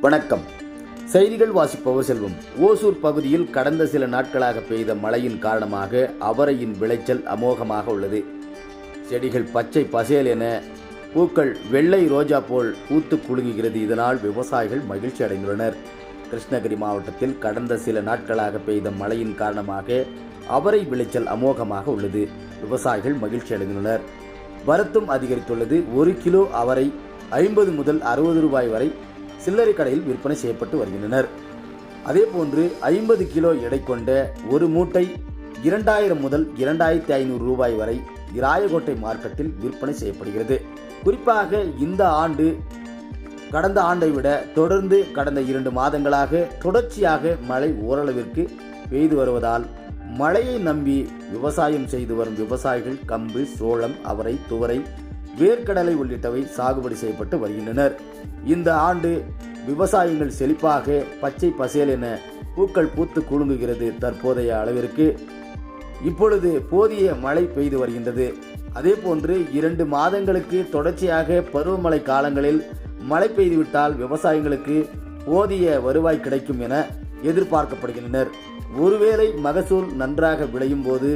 வணக்கம். செய்திகள் வாசிப்பவர் செல்வம். ஓசூர் பகுதியில் கடந்த சில நாட்களாக பெய்த மழையின் காரணமாக அவரையின் விளைச்சல் அமோகமாக உள்ளது. செடிகள் பச்சை பசேல் என பூக்கள் வெள்ளை ரோஜா போல் பூத்து குலுங்குகிறது. இதனால் விவசாயிகள் மகிழ்ச்சி அடைந்துள்ளனர். கிருஷ்ணகிரி மாவட்டத்தில் கடந்த சில நாட்களாக பெய்த மழையின் காரணமாக அவரை விளைச்சல் அமோகமாக உள்ளது. விவசாயிகள் மகிழ்ச்சி அடைந்துள்ளனர். வரத்தும் அதிகரித்துள்ளது. ஒரு கிலோ அவரை ஐம்பது முதல் அறுபது ரூபாய் வரை சில்லறை கடையில் விற்பனை செய்யப்பட்டு வருகின்றனர். அதேபோன்று ஐம்பது கிலோ எடை கொண்ட ஒரு மூட்டை இரண்டாயிரம் முதல் இரண்டாயிரத்தி ஐநூறு ரூபாய் வரை ராயகோட்டை மார்க்கெட்டில் விற்பனை செய்யப்படுகிறது. குறிப்பாக இந்த ஆண்டு கடந்த ஆண்டை விட தொடர்ந்து கடந்த இரண்டு மாதங்களாக தொடர்ச்சியாக மழை ஓரளவிற்கு பெய்து வருவதால் மழையை நம்பி விவசாயம் செய்து வரும் விவசாயிகள் கம்பு சோளம் அவரை துவரை வேர்க்கடலை உள்ளிட்டவை சாகுபடி செய்யப்பட்டு வருகின்றனர். இந்த ஆண்டு விவசாயங்கள் செழிப்பாக பச்சை பசேல் என பூக்கள் பூத்து குலுங்குகிறது தற்போதைய அளவிற்கு. இப்பொழுது போதிய மழை பெய்து வருகின்றது. அதே போன்று இரண்டு மாதங்களுக்கு தொடர்ச்சியாக பருவமழை காலங்களில் மழை பெய்துவிட்டால் விவசாயிகளுக்கு போதிய வருவாய் கிடைக்கும் என எதிர்பார்க்கப்படுகின்றனர். ஒருவேளை மகசூல் நன்றாக விளையும் போது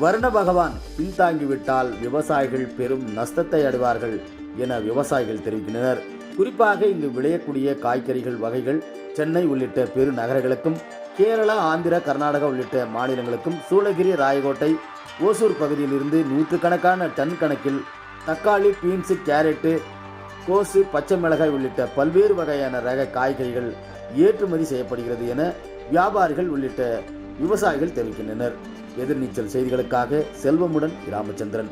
வருண பகவான் பின்தாங்கிவிட்டால் விவசாயிகள் பெரும் நஷ்டத்தை அடைவார்கள் என விவசாயிகள் தெரிவிக்கின்றனர். குறிப்பாக இங்கு விளையக்கூடிய காய்கறிகள் வகைகள் சென்னை உள்ளிட்ட பெரு நகரங்களுக்கும் கேரளா ஆந்திரா கர்நாடகா உள்ளிட்ட மாநிலங்களுக்கும் சூளகிரி ராயகோட்டை ஓசூர் பகுதியிலிருந்து நூற்றுக்கணக்கான டன் கணக்கில் தக்காளி பீன்ஸு கேரட்டு கோசு பச்சை மிளகாய் உள்ளிட்ட பல்வேறு வகையான ரக காய்கறிகள் ஏற்றுமதி செய்யப்படுகிறது என வியாபாரிகள் உள்ளிட்ட விவசாயிகள் தெரிவிக்கின்றனர். எதிர்நீச்சல் செய்திகளுக்காக செல்வமுடன் ராமச்சந்திரன்.